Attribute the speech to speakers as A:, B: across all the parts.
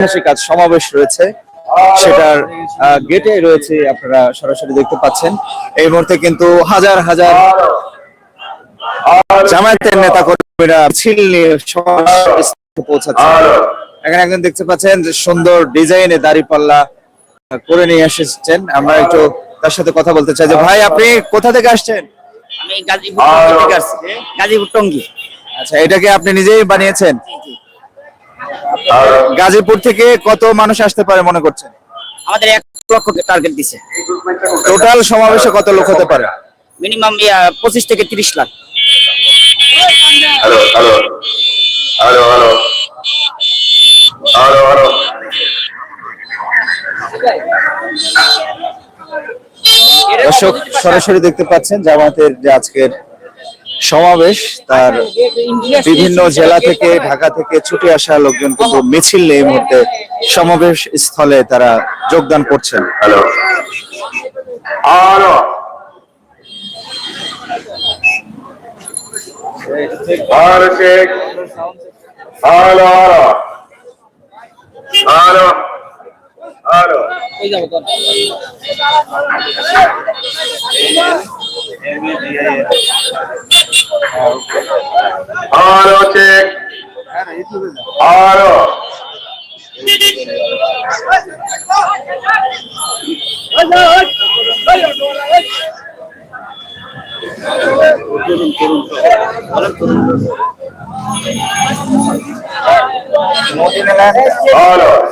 A: ঐতিহাসিক আজ সমাবেশ রয়েছে। সেটার গেটে রয়েছে আপনারা সরাসরি দেখতে পাচ্ছেন। এই মুহূর্তে কিন্তু হাজার হাজার জামায়াতের নেতা কর্মীরা মিছিল নিয়ে পৌঁছাচ্ছে। এখানে একজন দেখতে পাচ্ছেন যে সুন্দর ডিজাইনে দাড়ি পাল্লা করে নিয়ে এসেছেন। আমরা একটু তার সাথে কথা বলতে চাই যে ভাই আপনি কোথা থেকে আসছেন?
B: আমি গাজীপুর থেকে আসছি গাজীপুর টঙ্গী।
A: আচ্ছা এটাকে আপনি নিজেই বানিয়েছেন? গাজীপুর থেকে কত মানুষ আসতে পারে মনে করছেন?
B: আমাদের এক লক্ষ টার্গেট দিছে।
A: টোটাল সমাবেশে কত লোক হতে পারে?
B: মিনিমাম পঁচিশ থেকে তিরিশ লাখ.
A: দর্শক সরাসরি দেখতে পাচ্ছেন জামাতের যে আজকের সমাবেশ তার বিভিন্ন জেলা থেকে ঢাকা থেকে ছুটে আসা লোকজন কিন্তু মিছিল নিয়ে এই মুহূর্তে সমাবেশ স্থলে তারা যোগদান করছেন।
C: Aló. Aló. Aló, check. Aló, aló.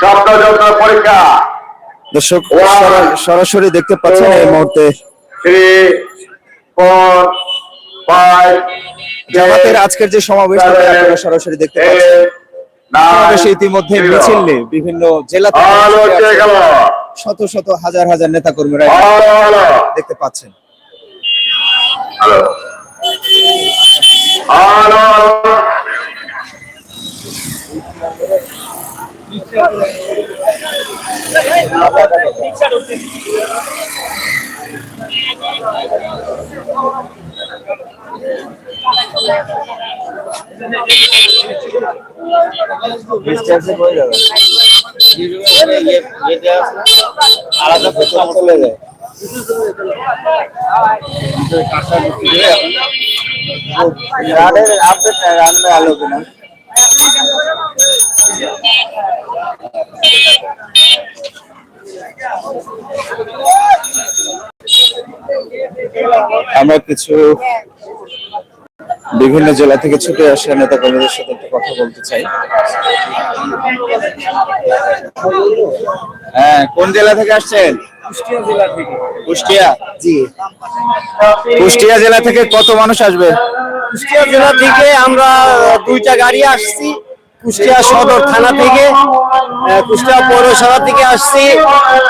C: শব্দ যন্ত্র পরীক্ষা।
A: দর্শক সরাসরি দেখতে পাচ্ছেন এই মুহূর্তে জামাতের আজকের যে সমাবেশ আপনারা সরাসরি দেখতে পাচ্ছেন। সমাবেশে ইতিমধ্যে মিছিল নিয়ে বিভিন্ন জেলা শত শত হাজার হাজার নেতা কর্মীরা দেখতে পাচ্ছেন।
C: আলো।
A: চলে যায়। রানের আপডেট আমরা কিছু বিভিন্ন জেলা থেকে ছুটে আসা নেতা কর্মীদের সাথে একটা কথা বলতে চাই। হ্যাঁ কোন জেলা থেকে আসছেন? কুষ্টিয়া জেলা থেকে। কুষ্টিয়া? জি। কুষ্টিয়া জেলা থেকে কত মানুষ আসবে?
D: কুষ্টিয়া জেলা থেকে আমরা দুইটা গাড়ি আসছি। কুষ্টিয়া সদর থানা থেকে কুষ্টিয়া পৌরসভা থেকে আসছি।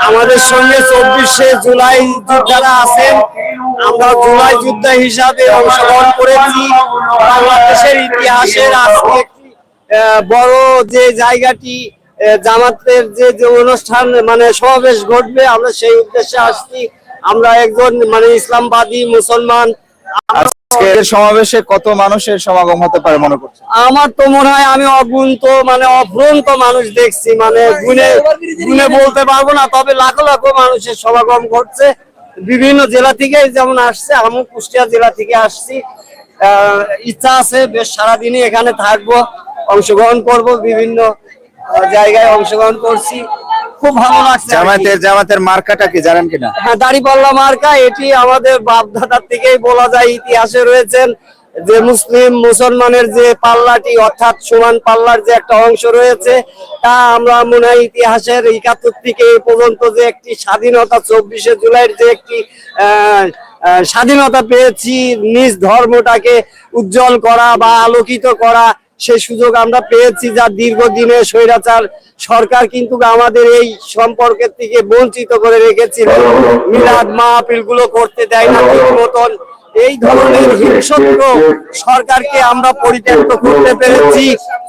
D: আমাদের সঙ্গে চব্বিশে জুলাই যোদ্ধারা আছেন, আমরা জুলাই যোদ্ধা হিসাবে অংশগ্রহণ করেছি। বাংলাদেশের ইতিহাসের আজকে বড় যে জায়গাটি জামাতের যে যে অনুষ্ঠান মানে সমাবেশ ঘটবে, আমরা সেই উদ্দেশ্যে আসছি। আমরা একজন মানে ইসলামবাদী মুসলমান
A: আজকের সমাবেশে কত মানুষের সমাগম হতে পারে মনে করছেন?
D: আমার তো মনে হয় আমি অগুন্ত মানে অফুরন্ত মানুষ দেখছি মানে গুনে গুনে বলতে পারব না, তবে লাখো লাখো মানুষের সমাগম ঘটছে। বিভিন্ন জেলা থেকে যেমন আসছে আমি কুষ্টিয়া জেলা থেকে আসছি। ইচ্ছা আছে, বেশ সারাদিনই এখানে থাকব, অংশগ্রহণ করব, বিভিন্ন জায়গায় অংশগ্রহণ করছি। খুব ভালো লাগছে
A: জামাতের জামাতের মার্কাটা কি জানেন কিনা?
D: হ্যাঁ দাড়িপাল্লা মার্কা এটি আমাদের বাপদাদার থেকেই বলা যায় ইতিহাসে রয়েছেন। যে মুসলিম মুসলমানের যে পাল্লাটি অর্থাৎ সমান পাল্লার যে একটা অংশ রয়েছে তা আমরা মনে হয় ইতিহাসের একাত্তর থেকে এই পর্যন্ত যে একটি স্বাধীনতা চব্বিশে জুলাইয়ের যে একটি স্বাধীনতা পেয়েছি নিজ ধর্মটাকে উজ্জ্বল করা বা আলোকিত করা সেই সুযোগ আমরা পেয়েছি যা দীর্ঘদিনে স্বৈরাচার। সরকার কিন্তু আমাদের এই সম্পর্কের থেকে বঞ্চিত করে রেখেছিল। মিলাদ মাহফিলগুলো করতে দেয় না ঠিক মতন। এই ধরনের হিংস্র সরকারকে আমরা পরিত্যক্ত করতে পেরেছি।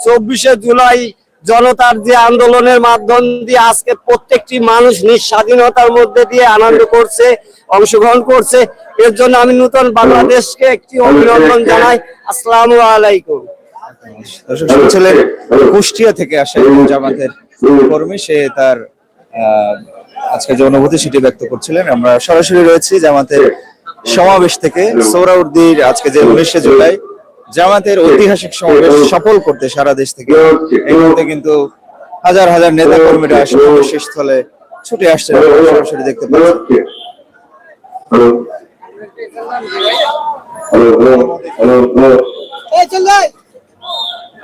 D: চব্বিশে জুলাই জনতার যে আন্দোলনের মাধ্যম দিয়ে আজকে প্রত্যেকটি মানুষ নিজ স্বাধীনতার মধ্যে দিয়ে আনন্দ করছে, অংশগ্রহণ করছে। এর জন্য আমি নতুন বাংলাদেশকে একটি অভিনন্দন জানাই। আসসালামু আলাইকুম।
A: শুনছিলেন কুষ্টিয়া থেকে আসে জামাতের কর্মী, সে তার আজকে যে অনুভূতি সেটি ব্যক্ত করছিলেন। আমরা সরাসরি রয়েছি জামাতের সমাবেশ থেকে। সৌরাউদ্দির আজকে যে উনিশে জুলাই জামাতের ঐতিহাসিক সমাবেশ সফল করতে সারা দেশ থেকে। মুহূর্তে কিন্তু হাজার হাজার নেতা কর্মীরা সমাবেশ স্থলে ছুটে আসছে সরাসরি দেখতে পাচ্ছি।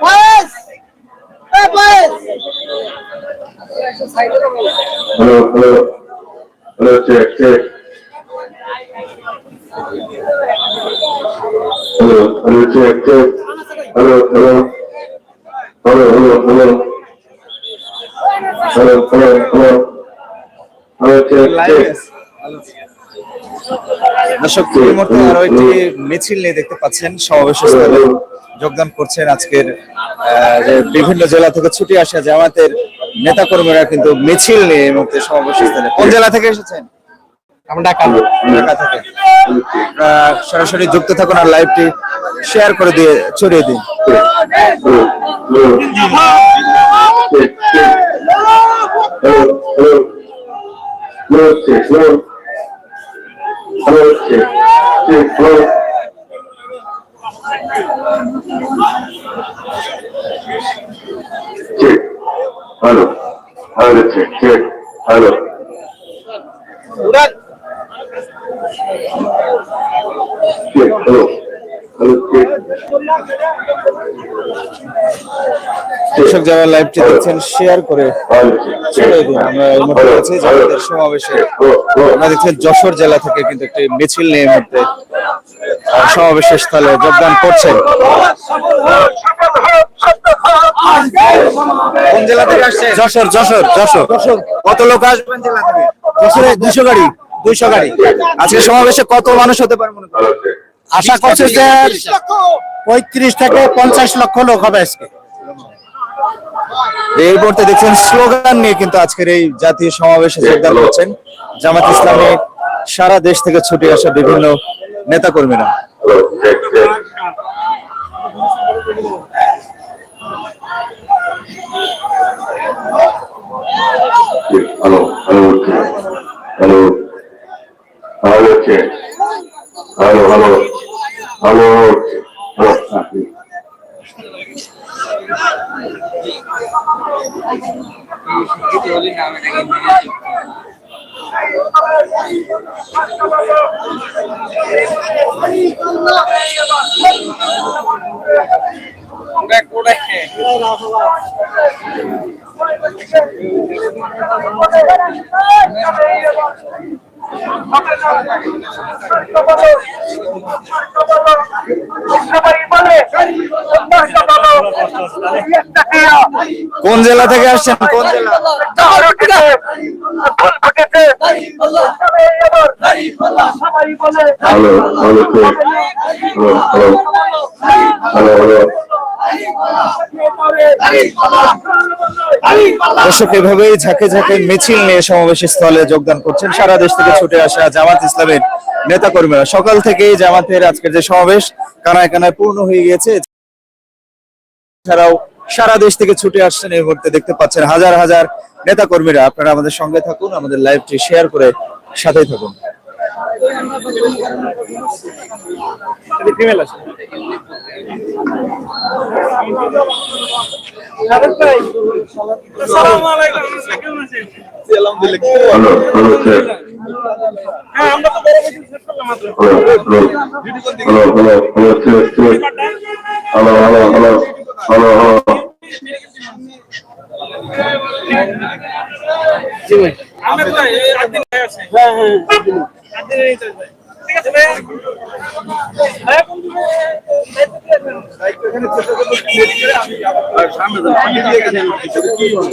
C: Hello hello hello hello hello check check hello hello check check hello hello hello hello hello hello hello hello hello check check
A: দর্শক এই মুহূর্তে আরও একটি মিছিল নিয়ে দেখতে পাচ্ছেন সমাবেশ স্থলে যোগদান করছেন আজকের আহ, বিভিন্ন জেলা থেকে ছুটি আসা জামাতের নেতা কর্মীরা কিন্তু মিছিল নিয়ে এই মুহূর্তে সমাবেশ স্থলে। কোন জেলা থেকে এসেছেন? আমরা ঢাকা। ঢাকা থেকে। আহ, সরাসরি যুক্ত থাকুন আর লাইভটি শেয়ার করে দিয়ে ছড়িয়ে দিন।
C: close check. Check close. Check. Hello. Hello check. Check. Hello. Check close. Hello.
A: দর্শক যারা লাইভটি দেখছেন শেয়ার করে ছড়িয়ে দিন। আমরা এই মুহূর্তে আছি জামাতের সমাবেশে। আমরা দেখছেন যশোর জেলা থেকে কিন্তু একটি মিছিল নিয়ে মুহূর্তে সমাবেশের স্থলে যোগদান করছেন। কোন জেলা থেকে আসছে যশোর যশোর যশোর। যশোর। কত লোক আসবেন জেলা থেকে? যশোরে দুইশো গাড়ি। দুইশো গাড়ি। আজকে সমাবেশে কত মানুষ হতে পারে মনে করেন.
D: আশা করছে যে পঁয়ত্রিশ থেকে পঞ্চাশ লক্ষ লোক হবে আজকে
A: এই মুহূর্তে দেখছেন স্লোগান নিয়ে কিন্তু আজকের এই জাতীয় সমাবেশে যোগদান করছেন জামাত ইসলামী সারা দেশ থেকে ছুটে আসা বিভিন্ন নেতা কর্মীরা.
C: ভালো ভালো ভালো করে
A: কোন জেলা থেকে আসছেন? কোন জেলা?
C: হ্যালো হ্যালো হ্যালো হ্যালো
A: দর্শক, এভাবেই ঝাঁকে ঝাঁকে মিছিল নিয়ে সমাবেশ স্থলে যোগদান করছেন সারা দেশ থেকে ছুটে আসা জামাত ইসলামের নেতা কর্মীরা সকাল থেকেই জামাতের আজকের যে সমাবেশ, কানায় কানায় পূর্ণ হয়ে গিয়েছে। এছাড়াও সারা দেশ থেকে ছুটে আসছেন এই মুহূর্তে দেখতে পাচ্ছেন হাজার হাজার নেতা কর্মীরা আপনারা আমাদের সঙ্গে থাকুন, আমাদের লাইভটি শেয়ার করে সাথেই থাকুন।
C: ফিমেল আছে আমরা তো বড় কিছু শেষ করলাম মাত্র hello hello hello hello hello hello hello
E: জি ভাই আমরা তো
F: হ্যাঁ হ্যাঁ দিনে নিয়ে চলবে ঠিক আছে ভাইয়া ভাইয়া কোন দিকে দায়িত্ব
A: এখানে চেষ্টা করব আমি
B: সামনে যাব আমি
E: দিয়ে গেছি কি হবে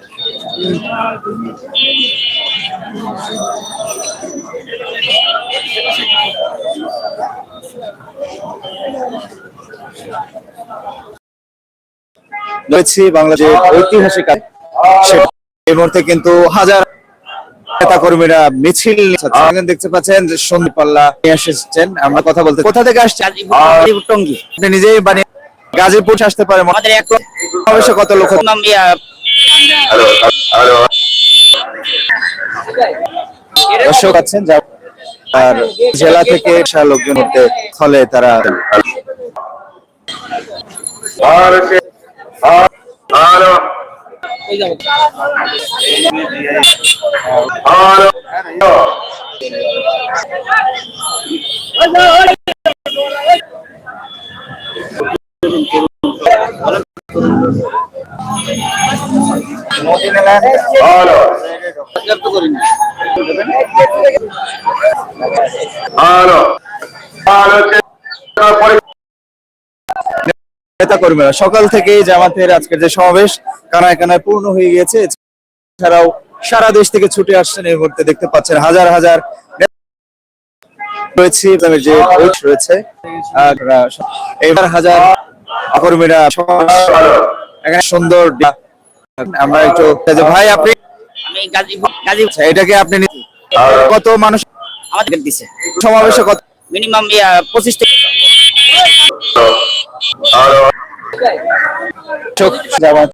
A: রয়েছে বাংলাদেশের ঐতিহাসিক এই মুহূর্তে কিন্তু হাজার নেতা কর্মীরা মিছিল দেখতে পাচ্ছেন যে সন্দীপ পাল্লা নিয়ে এসেছেন। আমরা কথা বলতে কোথা থেকে
B: গাজীপুর টঙ্গী।
A: নিজেই বানিয়ে গাজীপুর আসতে পারে।
B: আমাদের এক
A: সমাবেশে কত লোক
C: হ্যালো হ্যালো
A: দর্শক আছেন যা আর জেলা থেকে আসা লোকজন হতে ফলে তারা
C: আর হ্যালো
A: নেতা কর্মীরা সকাল থেকেই জামাতের আজকের যে সমাবেশ, কানায় কানায় পূর্ণ হয়ে গিয়েছে। এছাড়াও সারা দেশ থেকে ছুটে আসছেন এই মুহূর্তে দেখতে পাচ্ছেন হাজার হাজার রয়েছে যে এবার হাজার কর্মীরা সুন্দর ডা- আমরা একটু ভাই আপনি
B: আমি গাজীপুর গাজীপুর
A: আচ্ছা, এটাকে আপনি কত মানুষ
B: আমাদের দিছে।
A: সমাবেশে কত
B: মিনিমাম পঁচিশ থেকে